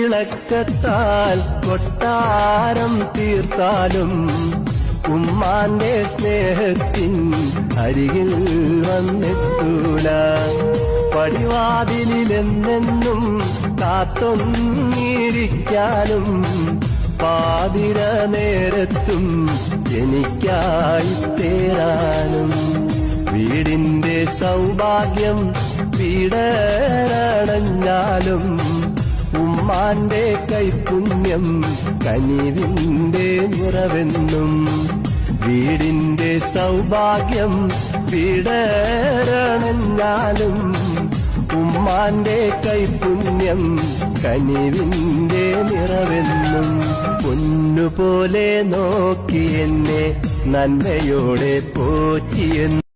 സ്വർണത്തിളക്കത്താൽ കൊട്ടാരം തീർത്താലും ഉമ്മാന്റെ സ്നേഹത്തിൻ അരികിൽ വന്നെത്തൂല. പടിവാതിലെന്നെന്നും കാത്തൊന്നിരിക്കാനും പാതിര നേരത്തും എനിക്കായി തേരാനും വീടിന്റെ സൗഭാഗ്യം വീടരണഞ്ഞാലും ഉമ്മാന്റെ കൈപുണ്യം കനിവിന്റെ നിറവെന്നും വീടിന്റെ സൗഭാഗ്യം വീടരണഞ്ഞാലും ഉമ്മാന്റെ കൈപുണ്യം കനിവിന്റെ നിറവെന്നും പൊന്നുപോലെ നോക്കി എന്നെ നന്മയോടെ പോറ്റിയെന്നും